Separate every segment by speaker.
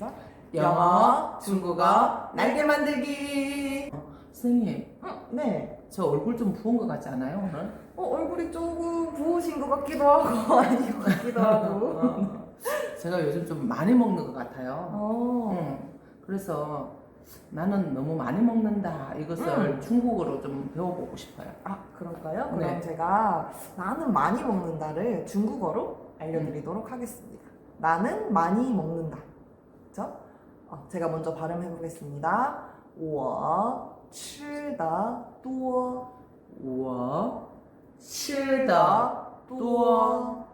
Speaker 1: 시작.
Speaker 2: 영어, 중국어, 날개 만들기. 어, 선생님,
Speaker 1: 응, 네.
Speaker 2: 저 얼굴 좀 부은 것 같지 않아요 오늘?
Speaker 1: 어, 얼굴이 조금 부으신 것 같기도 하고 아닌 것 같기도 하고.
Speaker 2: 어, 제가 요즘 좀 많이 먹는 것 같아요.
Speaker 1: 어.
Speaker 2: 응. 그래서 나는 너무 많이 먹는다 이것을
Speaker 1: 음.
Speaker 2: 중국어로 좀 배워보고 싶어요.
Speaker 1: 아, 그럴까요? 그럼
Speaker 2: 네.
Speaker 1: 제가 나는 많이 먹는다를 중국어로 알려드리도록 하겠습니다. 나는 많이 먹는다. 그죠? 어, 제가 먼저 발음해 보겠습니다. 我吃的多
Speaker 2: 我吃的
Speaker 1: 多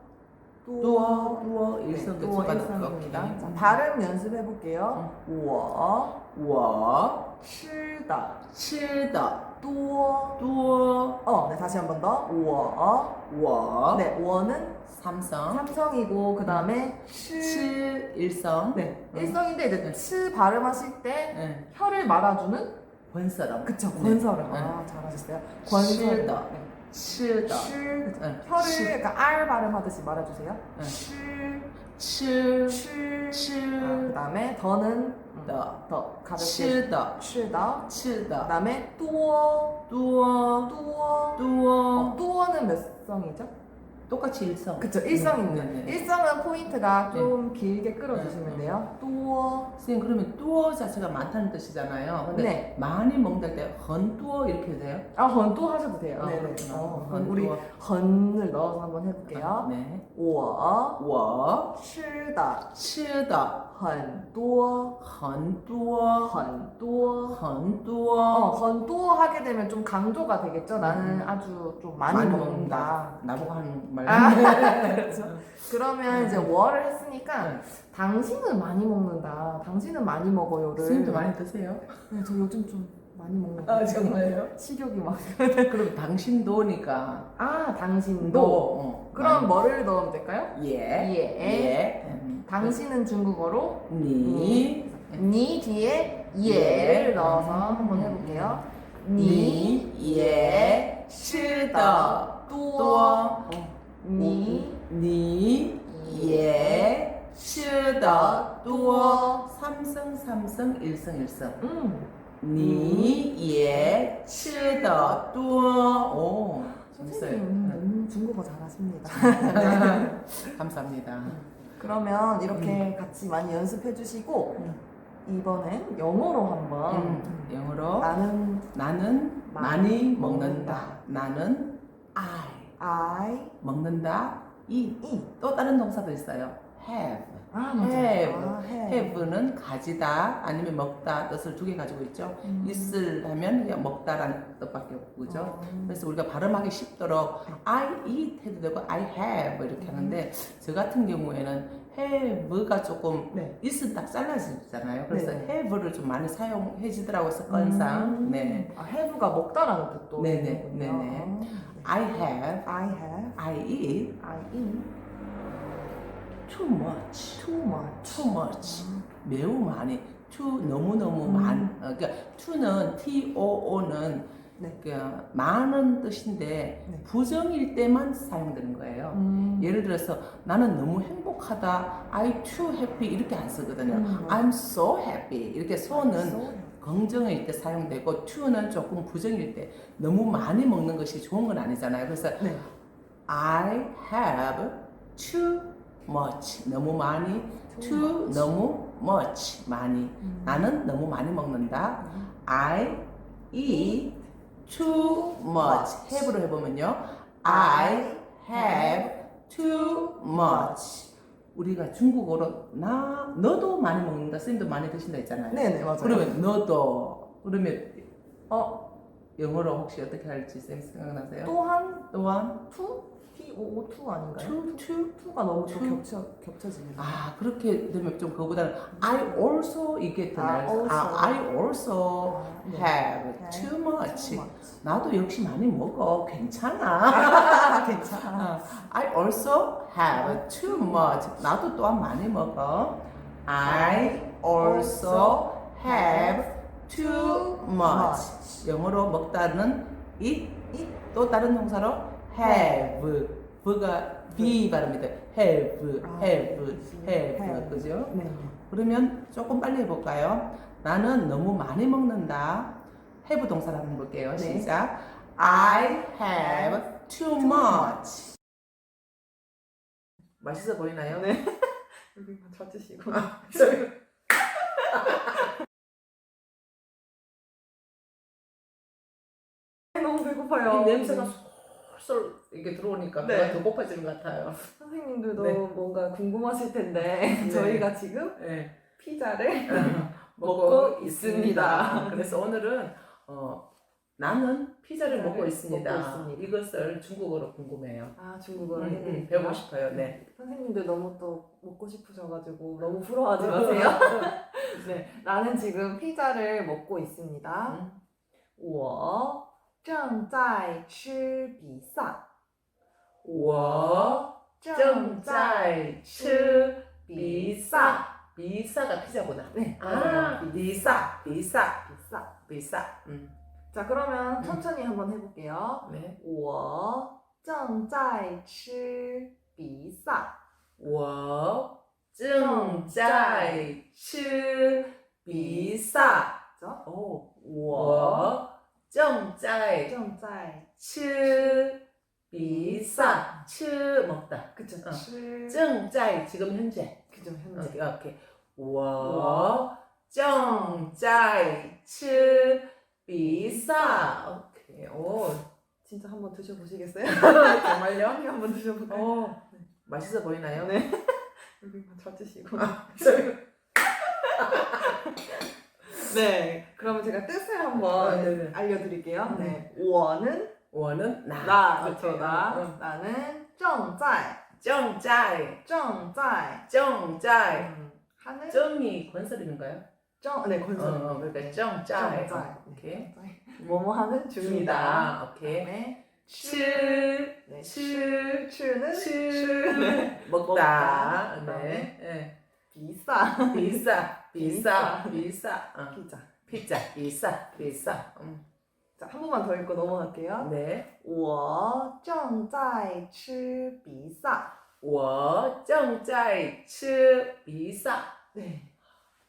Speaker 2: 또어 또어
Speaker 1: 일상교차가
Speaker 2: 넣기다.
Speaker 1: 자, 발음 연습해 볼게요. 어. 우어
Speaker 2: 칠다
Speaker 1: 칠다 또어 또어 어, 네 다시 한 번 더.
Speaker 2: 우어
Speaker 1: 네, 우어는
Speaker 2: 삼성
Speaker 1: 삼성이고 그다음에
Speaker 2: 칠 일성
Speaker 1: 네,
Speaker 2: 음.
Speaker 1: 일성인데 이제
Speaker 2: 네.
Speaker 1: 칠 발음하실 때
Speaker 2: 네.
Speaker 1: 혀를 막아주는
Speaker 2: 권사람
Speaker 1: 그쵸, 권사람.
Speaker 2: 네.
Speaker 1: 아, 잘하셨어요.
Speaker 2: 권실다
Speaker 1: 네. 치다. 실
Speaker 2: 네.
Speaker 1: 혀를 실. 그러니까 발음하듯이 말해주세요.
Speaker 2: 네.
Speaker 1: 실,
Speaker 2: 칠,
Speaker 1: 실.
Speaker 2: 아,
Speaker 1: 아, 그다음에 더는 음.
Speaker 2: 더.
Speaker 1: 더 가볍게 치다, 실다. 그다음에 뚜어, 뚜어, 多는 어, 몇 성이죠?
Speaker 2: 똑같이 일성
Speaker 1: 그쵸 일성입니다
Speaker 2: 네, 네, 네.
Speaker 1: 일성은 포인트가 좀 길게 끌어주시면
Speaker 2: 네.
Speaker 1: 돼요 뚜어
Speaker 2: 선생님 그러면 뚜어 자체가 많다는 뜻이잖아요. 근데
Speaker 1: 네.
Speaker 2: 많이 먹는다 때 헌뚜어 이렇게 해도 돼요?
Speaker 1: 아, 헌또 하셔도 돼요.
Speaker 2: 아,
Speaker 1: 네네.
Speaker 2: 그렇구나.
Speaker 1: 어,
Speaker 2: 헌
Speaker 1: 우리
Speaker 2: 뚜어.
Speaker 1: 헌을 넣어서 한번 해볼게요.
Speaker 2: 네.
Speaker 1: 我
Speaker 2: 我
Speaker 1: 吃的
Speaker 2: 吃的
Speaker 1: 很多
Speaker 2: 很多
Speaker 1: 很多
Speaker 2: 很多
Speaker 1: 어, 很多 하게 되면 좀 강조가 되겠죠. 나는
Speaker 2: 음.
Speaker 1: 아주 좀 많이, 먹는다.
Speaker 2: 나보고 하는 말.
Speaker 1: 아, 그렇죠. 그러면 이제 월을 했으니까
Speaker 2: 네.
Speaker 1: 당신은 많이 먹는다. 당신은 많이 먹어요를.
Speaker 2: 선생님도 많이 드세요?
Speaker 1: 네, 저 요즘 좀 많이 먹는 거
Speaker 2: 아
Speaker 1: 같아요.
Speaker 2: 정말요?
Speaker 1: 식욕이 막.
Speaker 2: 그럼 당신도니까
Speaker 1: 아, 당신도.
Speaker 2: 도. 어,
Speaker 1: 그럼 뭐를 넣으면 될까요?
Speaker 2: 예.
Speaker 1: 예.
Speaker 2: 예. 음.
Speaker 1: 당신은 중국어로
Speaker 2: 니.
Speaker 1: 니 뒤에 예를 넣어서 한번 해볼게요. 니,
Speaker 2: 니, 예, 吃的
Speaker 1: 또,
Speaker 2: 多
Speaker 1: 어, 니,
Speaker 2: 니, 예, 시더, 뚜어, 삼성, 삼성, 일성, 일성.
Speaker 1: 음.
Speaker 2: 니, 예, 치더, 뚜어, 오. 재밌어요.
Speaker 1: 선생님 네. 너무 중국어 잘하십니다.
Speaker 2: 감사합니다.
Speaker 1: 그러면 이렇게 음. 같이 많이 연습해 주시고 음. 이번엔 영어로 한번
Speaker 2: 음, 영어로
Speaker 1: 나는
Speaker 2: 나는 많이 많이 먹는다. 나는 I
Speaker 1: I,
Speaker 2: 먹는다. eat.
Speaker 1: eat.
Speaker 2: 또 다른 동사도 있어요. have.
Speaker 1: 아, 맞아요.
Speaker 2: have.
Speaker 1: 아, have.
Speaker 2: have는 가지다 아니면 먹다 뜻을 두 개 가지고 있죠.
Speaker 1: 음.
Speaker 2: 있을 하면 그냥 먹다라는 뜻밖에 없고 그죠.
Speaker 1: 어.
Speaker 2: 그래서 우리가 발음하기 쉽도록 I eat 해도 되고 I have 이렇게 하는데 저 같은 경우에는 have가 조금
Speaker 1: 네.
Speaker 2: 있은 딱 잘라지잖아요. 그래서
Speaker 1: 네네.
Speaker 2: have를 좀 많이 사용해지더라고요 습관상.
Speaker 1: 음.
Speaker 2: 네.
Speaker 1: 아, have가 먹다라는 뜻도
Speaker 2: 네네,
Speaker 1: 있군요.
Speaker 2: 네네.
Speaker 1: 아,
Speaker 2: I have,
Speaker 1: I have,
Speaker 2: I eat
Speaker 1: I eat
Speaker 2: too much,
Speaker 1: too much.
Speaker 2: too much. 매우 많이 to 너무 너무
Speaker 1: 음.
Speaker 2: 많 어, 그러니까 to는 t o o는
Speaker 1: 네.
Speaker 2: 그 많은 뜻인데
Speaker 1: 네.
Speaker 2: 부정일 때만 사용되는 거예요.
Speaker 1: 음.
Speaker 2: 예를 들어서 나는 너무 행복하다, I too happy 이렇게 안 쓰거든요.
Speaker 1: 음.
Speaker 2: I'm so happy 이렇게 so는
Speaker 1: So,
Speaker 2: 긍정일 때 사용되고 to는 조금 부정일 때 너무 많이 먹는 것이 좋은 건 아니잖아요. 그래서
Speaker 1: 네.
Speaker 2: I have too much 너무 많이 too 너무 much 많이
Speaker 1: 음.
Speaker 2: 나는 너무 많이 먹는다. I eat too much. have로 해보면요. I have too much. 우리가 중국어로 나 너도 많이 먹는다. 쌤도 많이 드신다 했잖아요.
Speaker 1: 네네 맞아요.
Speaker 2: 그러면 너도 그러면
Speaker 1: 어
Speaker 2: 영어로 혹시 어떻게 할지 쌤 생각나세요?
Speaker 1: 또한
Speaker 2: 또한
Speaker 1: 투 T O O 투 아닌가요?
Speaker 2: to to
Speaker 1: 투가 너무 또
Speaker 2: 투?
Speaker 1: 겹쳐 겹쳐지네요.
Speaker 2: 아 그렇게 되면 좀 그거보다는 I also 이게 더
Speaker 1: 아, also.
Speaker 2: 아, I also
Speaker 1: 아, 네.
Speaker 2: have
Speaker 1: have
Speaker 2: too much.
Speaker 1: Too much.
Speaker 2: 나도 역시 많이 먹어. 괜찮아.
Speaker 1: 아, 괜찮아.
Speaker 2: I also have too much. 나도 또한 많이 먹어. I also have too much. 영어로 먹다는 eat,
Speaker 1: eat
Speaker 2: 또 다른 동사로 have. V가 B 발음이 돼. have,
Speaker 1: 아,
Speaker 2: have, have.
Speaker 1: have.
Speaker 2: 그죠?
Speaker 1: 네.
Speaker 2: 그러면 조금 빨리 해볼까요? 나는 너무 많이 먹는다. have 동사를 한번 볼게요.
Speaker 1: 네.
Speaker 2: 시작. I have too much. 맛있어 보이나요?
Speaker 1: 네. 여기만 찾으시고.
Speaker 2: 저
Speaker 1: 배고파요.
Speaker 2: 이 냄새가 솔솔 이렇게 들어오니까
Speaker 1: 네.
Speaker 2: 배가 더 고파지는 것 같아요.
Speaker 1: 선생님들도
Speaker 2: 네.
Speaker 1: 뭔가 궁금하실 텐데
Speaker 2: 네.
Speaker 1: 저희가 지금
Speaker 2: 네.
Speaker 1: 피자를
Speaker 2: 먹고, 있습니다. 그래서 오늘은 어, 나는 피자를 먹고
Speaker 1: 피자를
Speaker 2: 있습니다.
Speaker 1: 먹고 있습니다.
Speaker 2: 이것을 중국어로 궁금해요.
Speaker 1: 아 중국어로
Speaker 2: 음, 음. 배우고 싶어요. 네.
Speaker 1: 선생님들 너무 또 먹고 싶으셔가지고 너무 부러워하지 마세요. 네, 나는 지금 피자를 먹고 있습니다.
Speaker 2: 음.
Speaker 1: 我正在吃比萨。
Speaker 2: 我正在吃比萨。比萨가 피자구나.
Speaker 1: 네,
Speaker 2: 아,
Speaker 1: 맞아요.
Speaker 2: 비싸, 비싸,
Speaker 1: 비싸.
Speaker 2: 비싸. 음.
Speaker 1: 자, 그러면 천천히 한번 해볼게요.
Speaker 2: 네.
Speaker 1: 我正在吃比萨。
Speaker 2: 我正在吃比萨。
Speaker 1: 그죠?
Speaker 2: 오, 我 正在
Speaker 1: 正在
Speaker 2: 吃比萨. 吃 먹다.
Speaker 1: 그쵸?
Speaker 2: 어.
Speaker 1: 吃
Speaker 2: 正在 지금 현재.
Speaker 1: 그죠 현재.
Speaker 2: 오케이, 오케이. 我正在吃比萨. 오케이. 오,
Speaker 1: 진짜 한번 드셔보시겠어요?
Speaker 2: 정말요?
Speaker 1: 한번 드셔볼까요?
Speaker 2: 오, 맛있어 보이나요?
Speaker 1: 네. 여기만 찾으시고. 네. 그러면 제가 뜻을 아, 한번
Speaker 2: 네네.
Speaker 1: 알려드릴게요.
Speaker 2: 음.
Speaker 1: 네. 워는
Speaker 2: 원은 나.
Speaker 1: 나.
Speaker 2: 그렇죠.
Speaker 1: 나.
Speaker 2: 어, 어.
Speaker 1: 나는 정짤.
Speaker 2: 정짤.
Speaker 1: 정짤.
Speaker 2: 정짤.
Speaker 1: 음. 하는
Speaker 2: 정이 건설인가요?
Speaker 1: 정. 네, 건설.
Speaker 2: 어, 어, 그러니까 네. 정짤.
Speaker 1: 정짤.
Speaker 2: 오케이.
Speaker 1: 뭐뭐 하는 중이다.
Speaker 2: 오케이.
Speaker 1: 그다음에
Speaker 2: 칠.
Speaker 1: 네.
Speaker 2: 칠.
Speaker 1: 칠는
Speaker 2: 칠.
Speaker 1: 먹다.
Speaker 2: 네.
Speaker 1: 비싸.
Speaker 2: 비싸. 비싸 비싸. 어.
Speaker 1: 피자.
Speaker 2: 피자 비싸 비싸. 음.
Speaker 1: 자, 한 번만 더 읽고 넘어갈게요.
Speaker 2: 네.
Speaker 1: 我正在吃比萨.
Speaker 2: 我正在吃比萨.
Speaker 1: 네.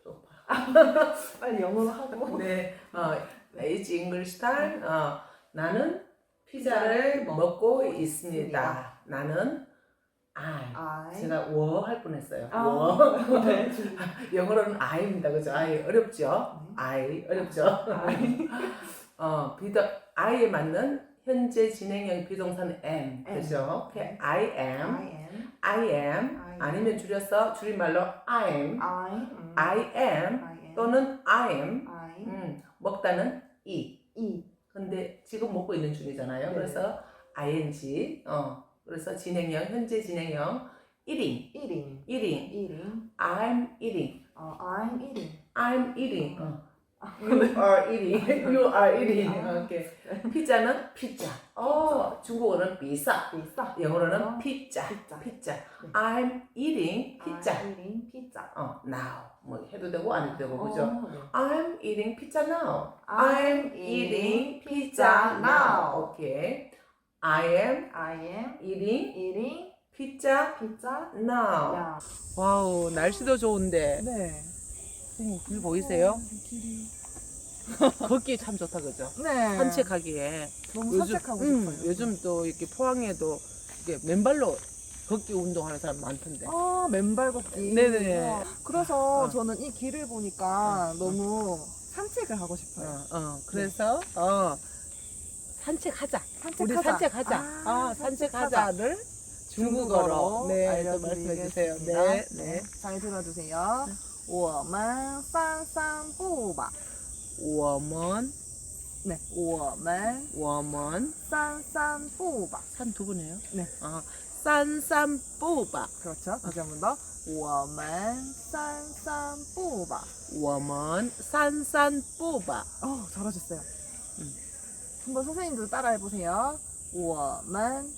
Speaker 2: 배고파.
Speaker 1: 빨리 영어로 하고.
Speaker 2: 네. 어, It's English time. 어, 나는 피자를
Speaker 1: 피자를
Speaker 2: 먹고
Speaker 1: 먹고
Speaker 2: 있습니다.
Speaker 1: 있습니다.
Speaker 2: 나는 I.
Speaker 1: I.
Speaker 2: 제가 워 할 뻔했어요.
Speaker 1: 아,
Speaker 2: 워.
Speaker 1: 네.
Speaker 2: 영어로는 I입니다. 그죠? I 어렵죠? I 어렵죠?
Speaker 1: I.
Speaker 2: 어, 비더 I에 맞는 현재 진행형 비동사는 am. 그죠? 오케이.
Speaker 1: 네.
Speaker 2: I am.
Speaker 1: I am.
Speaker 2: I am.
Speaker 1: I am.
Speaker 2: 아니면 줄여서 줄임말로 I'm.
Speaker 1: I. 음,
Speaker 2: I am.
Speaker 1: I am.
Speaker 2: 또는 I am.
Speaker 1: I.
Speaker 2: 음, 먹다는 eat.
Speaker 1: E.
Speaker 2: 근데 지금 먹고 있는 중이잖아요.
Speaker 1: 네.
Speaker 2: 그래서 ing. 어. 그래서 진행형, 현재 진행형 eating.
Speaker 1: eating.
Speaker 2: eating.
Speaker 1: eating.
Speaker 2: I'm eating.
Speaker 1: 어, I'm eating.
Speaker 2: I'm eating. 어.
Speaker 1: 아,
Speaker 2: You are eating. You are eating.
Speaker 1: 아.
Speaker 2: 오케이. 피자는 피자. 어, 중국어는 비싸.
Speaker 1: 비싸.
Speaker 2: 영어로는
Speaker 1: 어,
Speaker 2: 피자.
Speaker 1: 피자.
Speaker 2: 피자.
Speaker 1: 네.
Speaker 2: I'm eating 피자.
Speaker 1: I'm eating pizza.
Speaker 2: 어, now. 뭐 해도 되고 안 해도 되고 그죠?
Speaker 1: 어, 네.
Speaker 2: I'm eating pizza now.
Speaker 1: I'm
Speaker 2: I'm
Speaker 1: eating
Speaker 2: pizza now. 오케이. I am
Speaker 1: I am
Speaker 2: eating
Speaker 1: eating
Speaker 2: pizza
Speaker 1: pizza
Speaker 2: now.
Speaker 1: now.
Speaker 2: 와우, 날씨도 좋은데.
Speaker 1: 네.
Speaker 2: 선생님, 길 보이세요?
Speaker 1: 길이.
Speaker 2: 걷기 참 좋다, 그죠?
Speaker 1: 네.
Speaker 2: 산책하기에.
Speaker 1: 너무 산책하고
Speaker 2: 음,
Speaker 1: 싶어요.
Speaker 2: 요즘 또 이렇게 포항에도 이게 맨발로 걷기 운동하는 사람 많던데.
Speaker 1: 아 맨발 걷기.
Speaker 2: 네네.
Speaker 1: 와, 그래서
Speaker 2: 어.
Speaker 1: 저는 이 길을 보니까 너무 산책을 하고
Speaker 2: 어,
Speaker 1: 싶어요.
Speaker 2: 어, 그래서, 어, 산책하자.
Speaker 1: 산책하자.
Speaker 2: 우리 산책하자.
Speaker 1: 아,
Speaker 2: 아, 산책하자를 중국어로 네, 또 말씀해 주세요.
Speaker 1: 알려드리겠습니다.
Speaker 2: 네, 네.
Speaker 1: 잘 들어주세요. 我们散散步吧.
Speaker 2: 我们
Speaker 1: 네, 我们
Speaker 2: 我们
Speaker 1: 散散步吧.
Speaker 2: 산 두 번 해요?
Speaker 1: 네.
Speaker 2: 아, 산산뿌바.
Speaker 1: 그렇죠. 다시 한 번 더. 我们散散步吧.
Speaker 2: 我们 산산뿌바.
Speaker 1: 어, 잘하셨어요.
Speaker 2: 음.
Speaker 1: 한번 선생님도 따라 해보세요. 我们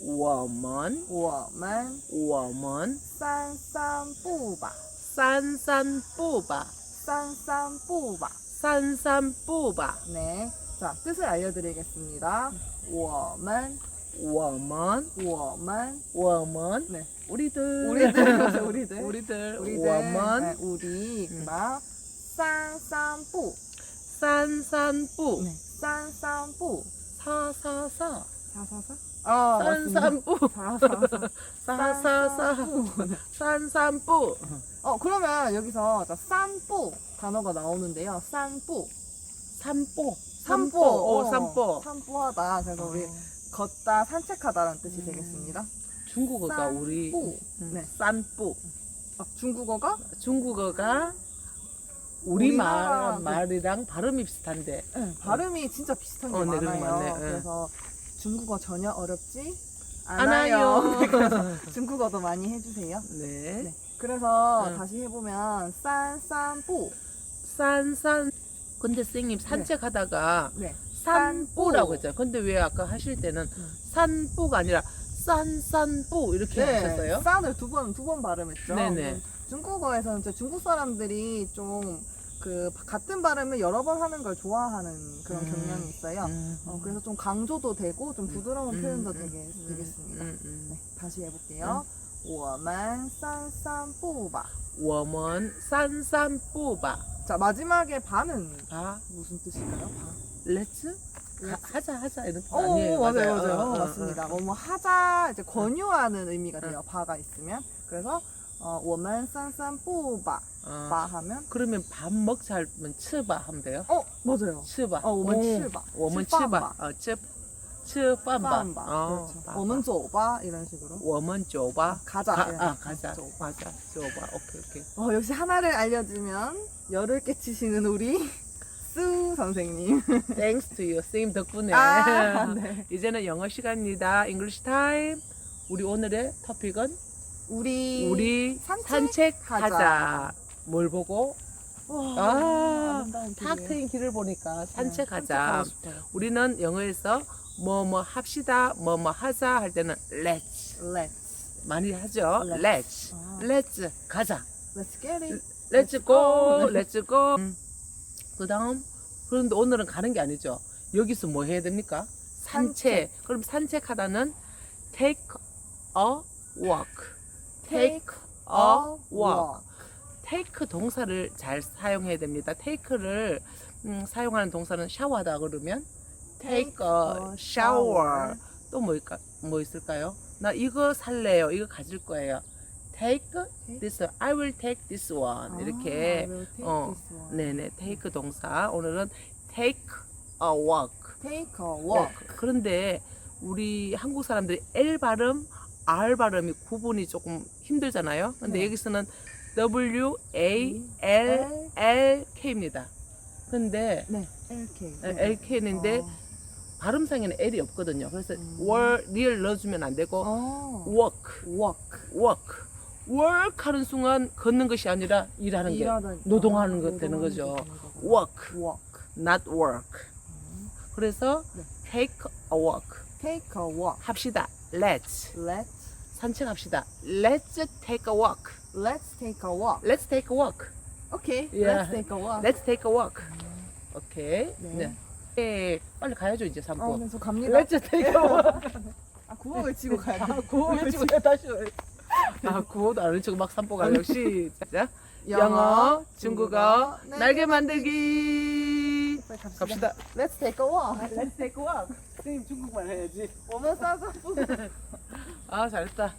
Speaker 2: 我们
Speaker 1: 我们
Speaker 2: 我们
Speaker 1: 散散步吧，
Speaker 2: 산산뿌바.
Speaker 1: 散散步吧.
Speaker 2: 산산뿌바.
Speaker 1: 네. 자, 뜻을 알려드리겠습니다. 我们
Speaker 2: 워먼,
Speaker 1: 我们
Speaker 2: 워먼.
Speaker 1: 네.
Speaker 2: 우리들.
Speaker 1: 우리들 우리들
Speaker 2: 우리들.
Speaker 1: 우리들
Speaker 2: 워먼.
Speaker 1: 네, 우리
Speaker 2: 음.
Speaker 1: 그다음 산산부
Speaker 2: 산산부.
Speaker 1: 네. 산산부
Speaker 2: 사사사.
Speaker 1: 사사사 아 맞습니다.
Speaker 2: 산산부.
Speaker 1: 사사사
Speaker 2: 사사사.
Speaker 1: 네.
Speaker 2: 산산부.
Speaker 1: 어 그러면 여기서 자, 산보 단어가 나오는데요. 산보.
Speaker 2: 산보 오,
Speaker 1: 어,
Speaker 2: 산보.
Speaker 1: 산보하다. 그래서 우리 걷다 산책하다라는 뜻이
Speaker 2: 음.
Speaker 1: 되겠습니다.
Speaker 2: 중국어가. 우리
Speaker 1: 네.
Speaker 2: 네. 산보.
Speaker 1: 아, 중국어가
Speaker 2: 중국어가 우리
Speaker 1: 우리나라
Speaker 2: 말,
Speaker 1: 그-
Speaker 2: 말이랑 발음이 비슷한데
Speaker 1: 네, 발음이 진짜 비슷한 게
Speaker 2: 어, 네, 그런 거
Speaker 1: 많아요.
Speaker 2: 많네. 네.
Speaker 1: 그래서 중국어 전혀 어렵지
Speaker 2: 않아요.
Speaker 1: 네, 중국어도 많이 해주세요.
Speaker 2: 네.
Speaker 1: 네. 그래서
Speaker 2: 응.
Speaker 1: 다시 해보면 산산보
Speaker 2: 산산 근데 선생님 산책하다가
Speaker 1: 네.
Speaker 2: 산보라고 했잖아요 근데 왜 아까 하실 때는
Speaker 1: 음.
Speaker 2: 산보가 아니라 산산보 이렇게 하셨어요?
Speaker 1: 산을 두 번 두 번 발음했죠.
Speaker 2: 네네.
Speaker 1: 음, 중국어에서는 이제 중국 사람들이 좀 그 같은 발음을 여러 번 하는 걸 좋아하는 그런
Speaker 2: 음.
Speaker 1: 경향이 있어요.
Speaker 2: 음.
Speaker 1: 어, 그래서 좀 강조도 되고 좀 부드러운
Speaker 2: 음,
Speaker 1: 표현도
Speaker 2: 음,
Speaker 1: 되게
Speaker 2: 음,
Speaker 1: 되겠습니다.
Speaker 2: 음, 음.
Speaker 1: 네, 다시 해볼게요. 我们散散步吧.
Speaker 2: 我们 산산보바
Speaker 1: 자 마지막에 바는
Speaker 2: 바
Speaker 1: 무슨 뜻일까요? 바.
Speaker 2: 렛츠 가- 하자 하자 이런 뜻
Speaker 1: 오,
Speaker 2: 아니에요
Speaker 1: 맞아요, 맞아요.
Speaker 2: 어, 어, 어,
Speaker 1: 맞습니다.
Speaker 2: 어.
Speaker 1: 뭐, 뭐 하자, 이제 권유하는 의미가 돼요. 바가 있으면. 그래서, 어, 我们散散步吧.
Speaker 2: 어.
Speaker 1: 바 하면,
Speaker 2: 그러면 밥 먹자 하면 츠바 하면 돼요?
Speaker 1: 어, 맞아요.
Speaker 2: 吃吧，
Speaker 1: 어, 我们
Speaker 2: 오,
Speaker 1: 吃吧。
Speaker 2: 我们
Speaker 1: 吃
Speaker 2: 吃吧
Speaker 1: 饭吧，
Speaker 2: 呃，吃吃饭吧，
Speaker 1: 바.
Speaker 2: 어,
Speaker 1: 그렇죠.
Speaker 2: 바,
Speaker 1: 我们走吧. 이런 식으로.
Speaker 2: 我们酒吧，
Speaker 1: 가자.
Speaker 2: 가,
Speaker 1: 이런
Speaker 2: 아,
Speaker 1: 식으로.
Speaker 2: 가자,
Speaker 1: 走.
Speaker 2: 가자,酒吧, 오케이, 오케이.
Speaker 1: 어, 역시 하나를 알려주면 열을 깨치시는 우리 수 선생님.
Speaker 2: Thanks to you, 선생님 덕분에.
Speaker 1: 아, 네.
Speaker 2: 이제는 영어 시간입니다. English time. 우리 오늘의 토픽은
Speaker 1: 우리.
Speaker 2: 우리
Speaker 1: 산책하자.
Speaker 2: 산책하자. 뭘 보고?
Speaker 1: 와,
Speaker 2: 아, 탁. 트인 길을 보니까
Speaker 1: 네,
Speaker 2: 산책하자. 우리는 영어에서 뭐 뭐 합시다, 뭐 뭐 하자 할 때는 let's
Speaker 1: Let's.
Speaker 2: 많이 하죠.
Speaker 1: Let's.
Speaker 2: let's.
Speaker 1: 아.
Speaker 2: let's 가자.
Speaker 1: Let's get it.
Speaker 2: 고,
Speaker 1: 네.
Speaker 2: 렛츠 고. 그 다음, 그런데 오늘은 가는 게 아니죠. 여기서 뭐 해야 됩니까? 산책. 그럼 산책하다는 take a walk. Take a walk. take 동사를 잘 사용해야 됩니다. take를 음, 사용하는 동사는 샤워하다 그러면 take a shower. 또 뭐일까, 뭐 있을까요? 나 이거 살래요. 이거 가질 거예요. take this, one. I will take this one. 이렇게. 어, 네 네, take 동사. 오늘은 take a walk.
Speaker 1: Take a walk.
Speaker 2: 네, 그런데 우리 한국 사람들이 L 발음, R 발음이 구분이 조금 힘들잖아요. 근데
Speaker 1: 네.
Speaker 2: 여기서는 W A L L K입니다. 근데
Speaker 1: 네. LK.
Speaker 2: L K인데
Speaker 1: 어.
Speaker 2: 발음상에는 L이 없거든요. 그래서
Speaker 1: 음.
Speaker 2: 월, 리을 넣어주면 안 되고
Speaker 1: 어.
Speaker 2: work,
Speaker 1: walk.
Speaker 2: work. work 하는 순간 걷는 것이 아니라 일하는 게
Speaker 1: 일하는
Speaker 2: 노동하는
Speaker 1: 아,
Speaker 2: 것 되는 거죠. work,
Speaker 1: walk.
Speaker 2: not work. 그래서
Speaker 1: 네.
Speaker 2: take a walk
Speaker 1: Take a walk.
Speaker 2: 합시다. Let's
Speaker 1: Let's
Speaker 2: 산책합시다. Let's take a walk.
Speaker 1: let's take a walk.
Speaker 2: Let's take a walk.
Speaker 1: Okay.
Speaker 2: Yeah.
Speaker 1: Let's take a walk.
Speaker 2: Let's take a walk. 오케이.
Speaker 1: 네.
Speaker 2: 네. 네. 빨리 가야죠 이제
Speaker 1: 어,
Speaker 2: 산보.
Speaker 1: 그래서 갑니다.
Speaker 2: Let's take a walk.
Speaker 1: 아, 구호 외치고 가야 돼.
Speaker 2: 구호 외치고 다시. 아 구호도 안 외치고 막 산보 가요. 시작. 영어, 중국어,
Speaker 1: 네.
Speaker 2: 날개 만들기.
Speaker 1: 빨리 갑시다.
Speaker 2: 갑시다.
Speaker 1: Let's take a walk.
Speaker 2: Let's take a walk. 선생님 중국말 해야지.
Speaker 1: 我们散散步。
Speaker 2: 아 잘했다.